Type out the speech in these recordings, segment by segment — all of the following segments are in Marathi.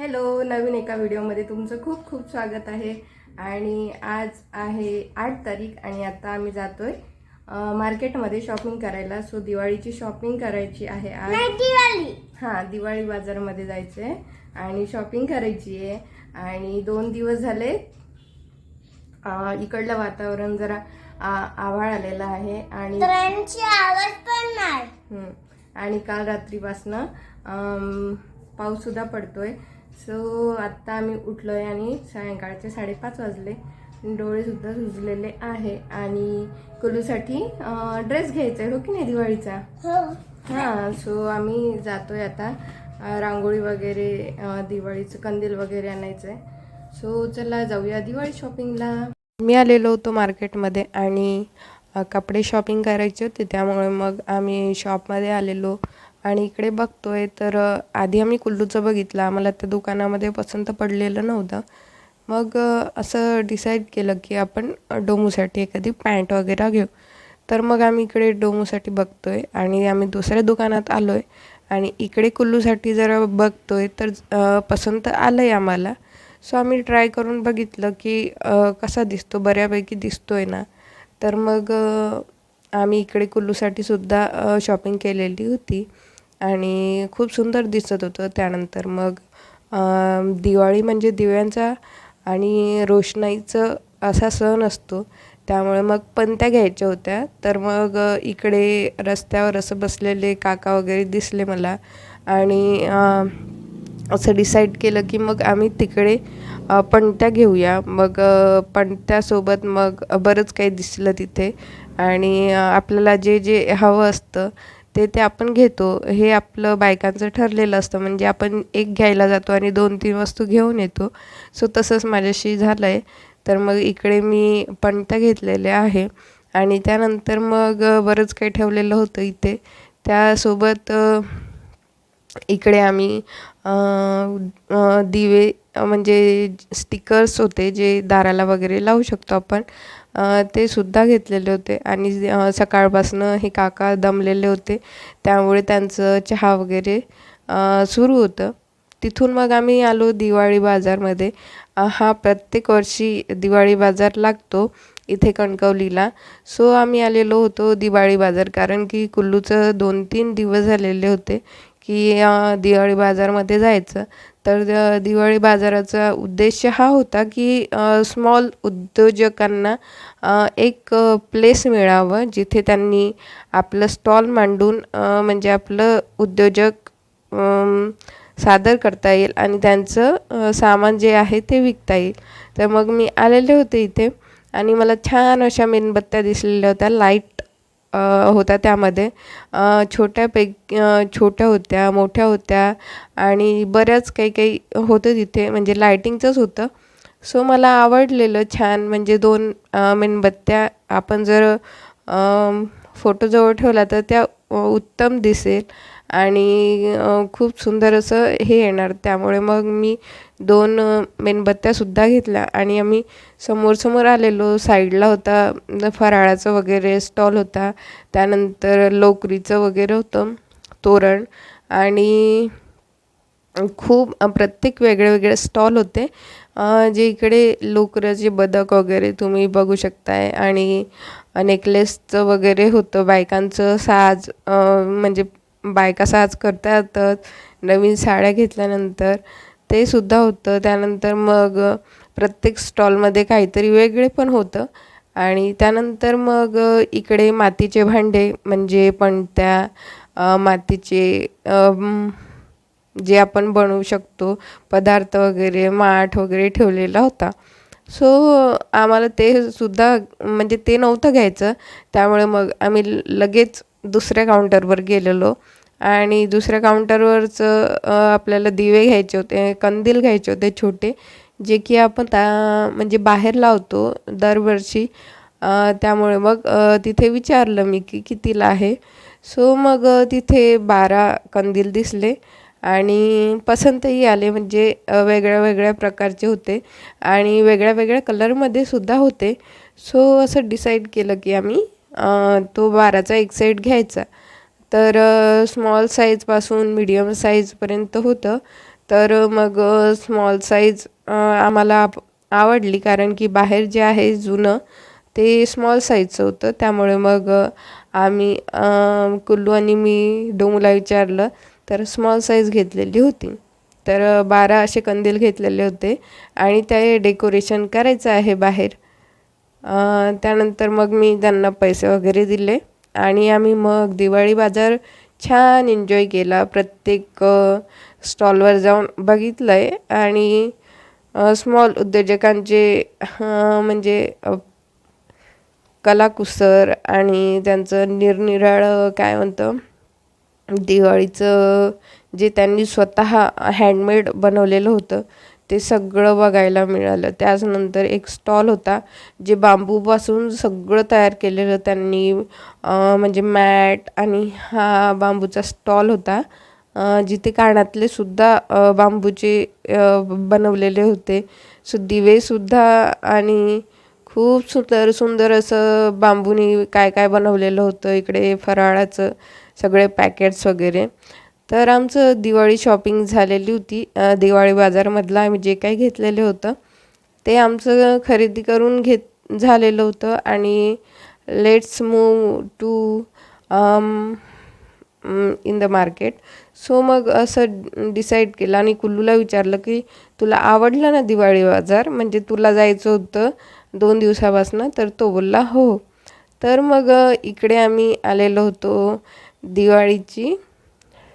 हॅलो नवीन एका व्हिडिओमध्ये तुमचं खूप खूप स्वागत आहे. आणि आज आहे आठ तारीख आणि आता आम्ही जातोय अं, मार्केटमध्ये शॉपिंग करायला. सो दिवाळीची शॉपिंग करायची आहे आज. दिवाळी. हां दिवाळी बाजारमध्ये जायचं आहे आणि शॉपिंग करायची आहे. आणि दोन दिवस झाले इकडलं वातावरण जरा आभाळ आलेलं आहे आणि. आणि काल रात्रीपासनं पाऊससुद्धा पडतोय. सो आत्ता आम्ही उठलो आहे आणि सायंकाळचे साडेपाच वाजले. डोळेसुद्धा सुजलेले आहे आणि कुलूसाठी ड्रेस घ्यायचा आहे हो की नाही दिवाळीचा? हो. हां सो आम्ही जातोय आता अ, रांगोळी वगैरे दिवाळीचं कंदील वगैरे आणायचं आहे सो चला जाऊया दिवाळी शॉपिंगला. मी आलेलो होतो मार्केटमध्ये आणि कपडे शॉपिंग करायचे होते त्यामुळे मग आम्ही शॉपमध्ये आलेलो. आणि इकडे बघतोय तर आधी आम्ही कुल्लूचं बघितलं. आम्हाला त्या दुकानामध्ये पसंत पडलेलं नव्हतं. मग असं डिसाईड केलं की आपण डोमूसाठी एखादी पॅन्ट वगैरे घेऊ. तर मग आम्ही इकडे डोमूसाठी बघतोय आणि आम्ही दुसऱ्या दुकानात आलो आहे आणि इकडे कुल्लूसाठी जरा बघतोय तर पसंत आलं आहे आम्हाला. सो आम्ही ट्राय करून बघितलं की कसा दिसतो बऱ्यापैकी दिसतो आहे ना. तर मग आम्ही इकडे कुल्लूसाठी सुद्धा शॉपिंग केलेली होती. आणि खूप सुंदर दिसत होतं त्यानंतर. मग दिवाळी म्हणजे दिव्यांचा आणि रोषणाईचं असा सण असतो. त्यामुळे मग पणत्या घ्यायच्या होत्या. तर मग इकडे रस्त्यावर असं बसलेले काका वगैरे दिसले मला. आणि असं डिसाईड केलं की मग आम्ही तिकडे पणत्या घेऊया. मग पणत्यासोबत मग बरंच काही दिसलं तिथे. आणि आपल्याला जे जे हवं असतं ते ते आपण घेतो. हे आपलं बायकांचं ठरलेलं असतं. म्हणजे आपण एक घ्यायला जातो आणि दोन तीन वस्तू घेऊन येतो. सो तसंच माझ्याशी झालं आहे तर मग इकडे मी पणत्या घेतलेल्या आहे. आणि त्यानंतर मग बरंच काही ठेवलेलं होतं इथे. त्यासोबत इकडे आम्ही दिवे म्हणजे स्टिकर्स होते जे दाराला वगैरे लावू शकतो आपण. ते सुद्धा घेतलेले होते. आणि सकाळपासून सकाळपासनं हे काका दमलेले होते. त्यामुळे त्यांचं चहा वगैरे सुरू होतं. तिथून मग आम्ही आलो दिवाळी बाजारमध्ये. हा प्रत्येक वर्षी दिवाळी बाजार लागतो इथे कणकवलीला. सो आम्ही आलेलो होतो दिवाळी बाजार. कारण की कुल्लूचं दोन तीन दिवस झालेले होते. की दिवाळी बाजारमध्ये जायचं. तर दिवाळी बाजाराचा उद्देश हा होता की स्मॉल उद्योजकांना एक प्लेस मिळावं जिथे त्यांनी आपलं स्टॉल मांडून म्हणजे आपलं उद्योजक सादर करता येईल आणि त्यांचं सामान जे आहे ते विकता येईल. तर मग मी आलेले होते इथे आणि मला छान अशा मेणबत्त्या दिसलेल्या होत्या. लाइट होता त्यामध्ये. छोट्यापैकी छोट्या होत्या मोठ्या होत्या आणि बऱ्याच काही काही होतं तिथे. म्हणजे लायटिंगचंच होतं. सो मला आवडलेलं छान म्हणजे दोन मेणबत्त्या आपण जर फोटो जवळ ठेवला तर त्या उत्तम दिसेल. आणि खूप सुंदर असं हे येणार. त्यामुळे मग मी दोन मेणबत्त्यासुद्धा घेतल्या आणि आम्ही समोरसमोर आलेलो. साईडला होता फराळाचं वगैरे स्टॉल होता. त्यानंतर लोकरीचं वगैरे होतं तोरण. आणि खूप प्रत्येक वेगळे वेगळे स्टॉल होते. जे इकडे लोकराचे बदक वगैरे तुम्ही बघू शकताय. आणि नेकलेसचं वगैरे होतं बायकांचं साज म्हणजे बायका साज करतात नवीन साड्या घेतल्यानंतर ते सुद्धा होतं. त्यानंतर मग प्रत्येक स्टॉलमध्ये काहीतरी वेगळे पण होतं. आणि त्यानंतर मग इकडे मातीचे भांडे म्हणजे पणत्या मातीचे जे आपण बनवू शकतो पदार्थ वगैरे माठ वगैरे ठेवलेला होता. सो आम्हाला ते सुद्धा म्हणजे ते नव्हतं घ्यायचं. त्यामुळे मग आम्ही लगेच दुसऱ्या काउंटरवर गेलेलो. आणि दुसऱ्या काउंटरवरचं आपल्याला दिवे घ्यायचे होते कंदील घ्यायचे होते छोटे जे की आपण त्या म्हणजे बाहेर लावतो दरवर्षी. त्यामुळे मग तिथे विचारलं मी की कितीला आहे. सो मग तिथे बारा कंदील दिसले आणि पसंतही आले म्हणजे वेगळ्या वेगळ्या प्रकारचे होते आणि वेगळ्या वेगळ्या कलरमध्ये सुद्धा होते. सो असं डिसाईड केलं की आम्ही तो बाराचा एक सेट घ्यायचा. तर स्मॉल साईजपासून मिडियम साईजपर्यंत होतं. तर मग स्मॉल साईज आम्हाला आप- आवडली. कारण की बाहेर जे आहे जुनं ते स्मॉल साईजचं होतं. त्यामुळे मग आम्ही कुल्लू आणि मी डोंगला विचारलं. तर स्मॉल साईज घेतलेली होती. तर बारा असे कंदील घेतलेले होते. आणि ते डेकोरेशन करायचं आहे बाहेर. त्यानंतर मग मी त्यांना पैसे वगैरे दिले आणि आम्ही मग दिवाळी बाजार छान एन्जॉय केला. प्रत्येक स्टॉलवर जाऊन बघितलं आहे आणि स्मॉल उद्योजकांचे म्हणजे कलाकुसर आणि त्यांचं निरनिराळं काय म्हणतं दिवाळीचं जे त्यांनी स्वतः हँडमेड बनवलेलं होतं ते सगळं बघायला मिळालं. त्याचनंतर एक स्टॉल होता जे बांबूपासून सगळं तयार केलेलं त्यांनी म्हणजे मॅट आणि हा बांबूचा स्टॉल होता जिथे कानातले सुद्धा बांबूचे बनवलेले होते. सो दिवेसुद्धा आणि खूप सुंदर सुंदर असं बांबूनी काय काय बनवलेलं होतं इकडे फराळाचं सगळे पॅकेट्स वगैरे. तर आमचं दिवाळी शॉपिंग झालेली होती. दिवाळी बाजारमधलं आम्ही जे काही घेतलेलं होतं ते आमचं खरेदी करून घेत झालेलं होतं. आणि let's move to in the market. So मग असं डिसाईड केलं आणि कुल्लूला विचारलं की तुला आवडलं ना दिवाळी बाजार? म्हणजे तुला जायचं होतं दोन दिवसापासनं? तर तो बोलला हो. तर मग इकडे आम्ही आलेलो होतो दिवाळीची.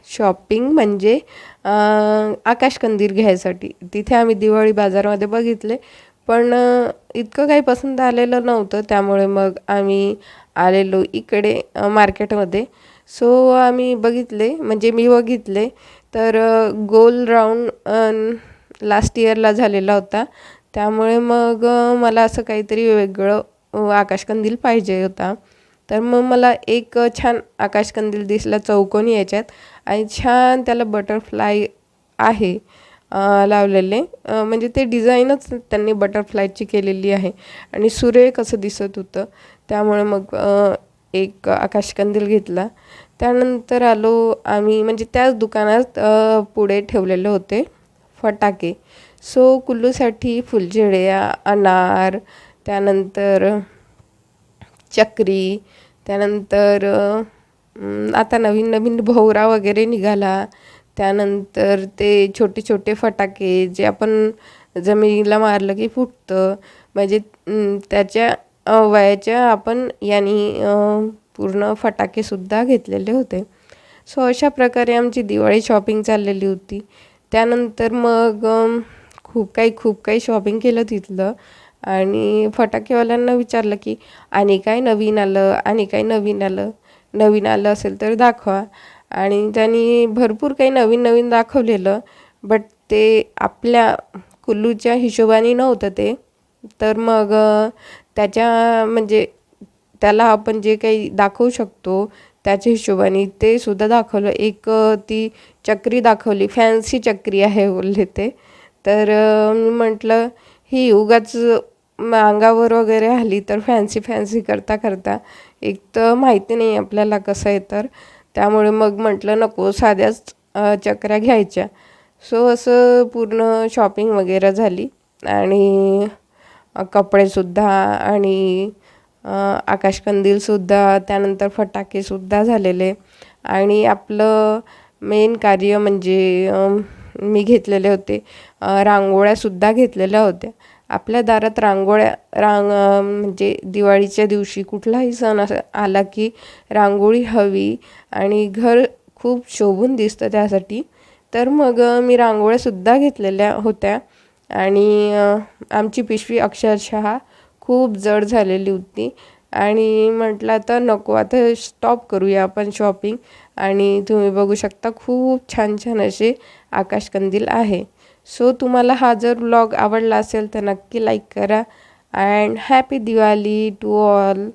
शॉपिंग म्हणजे आकाशकंदील घ्यायसाठी. तिथे आम्ही दिवाळी बाजारामध्ये बघितले पण इतकं काही पसंत आलेलं नव्हतं. त्यामुळे मग आम्ही आलेलो इकडे मार्केटमध्ये. सो आम्ही बघितले म्हणजे मी बघितले तर गोल राऊंड लास्ट इयरला झालेला होता. त्यामुळे मग मला असं काहीतरी वेगळं आकाशकंदील पाहिजे होता. तर मग मला एक छान आकाशकंदील दिसला चौकोनी याच्यात आणि छान त्याला बटरफ्लाय आहे लावलेले. म्हणजे ते डिझाईनच त्यांनी बटरफ्लायची केलेली आहे. आणि सुरेख असं दिसत होतं. त्यामुळे मग एक आकाशकंदील घेतला. त्यानंतर आलो आम्ही म्हणजे त्याच दुकानात पुढे ठेवलेले होते फटाके. सो कुल्लूसाठी फुलझेड्या अनार त्यानंतर चक्री त्यानंतर आता नवीन नवीन भोवरा वगैरे निघाला. त्यानंतर ते छोटे छोटे फटाके जे आपण जमिनीला मारलं की फुटतं. म्हणजे त्याच्या वयाच्या आपण यांनी पूर्ण फटाकेसुद्धा घेतलेले होते. सो अशा प्रकारे आमची दिवाळी शॉपिंग चाललेली होती. त्यानंतर मग खूप काही खूप काही शॉपिंग केलं तिथलं. आणि फटाकेवाल्यांना विचारलं की आणि काय नवीन आलं? आणि काय नवीन आलं? नवीन आलं असेल तर दाखवा. आणि त्यांनी भरपूर काही नवीन नवीन दाखवलेलं बट ते आपल्या कुल्लूच्या हिशोबाने नव्हतं ते. तर मग त्याच्या म्हणजे त्याला आपण जे काही दाखवू शकतो त्याच्या हिशोबाने ते सुद्धा दाखवलं. एक ती चक्री दाखवली फॅन्सी चक्री आहे बोलले ते. तर मी म्हटलं ही उगाच मग अंगावर वगैरे आली तर फॅन्सी फॅन्सी करता करता. एक तर माहिती नाही आपल्याला कसं आहे तर. त्यामुळे मग म्हटलं नको साध्याच चकऱ्या घ्यायच्या. सो असं पूर्ण शॉपिंग वगैरे झाली. आणि कपडेसुद्धा आणि आकाशकंदीलसुद्धा त्यानंतर फटाकेसुद्धा झालेले. आणि आपलं मेन कार्य म्हणजे मी घेतलेले होते. रांगोळ्यासुद्धा घेतलेल्या होत्या. आपल्या दारात रांगोळ्या रांग म्हणजे दिवाळीच्या दिवशी कुठलाही सण असं आला की रांगोळी हवी आणि घर खूप शोभून दिसतं त्यासाठी. तर मग मी रांगोळ्यासुद्धा घेतलेल्या होत्या आणि आमची पिशवी अक्षरशः खूप जड झालेली होती आणि म्हटलं आता नको आता स्टॉप करूया आपण शॉपिंग आणि तुम्ही बघू शकता खूप छान छान असे आकाशकंदील आहे. सो तुम्हाला हा जर व्लॉग आवडला असेल तर नक्की लाईक करा. And happy Diwali to all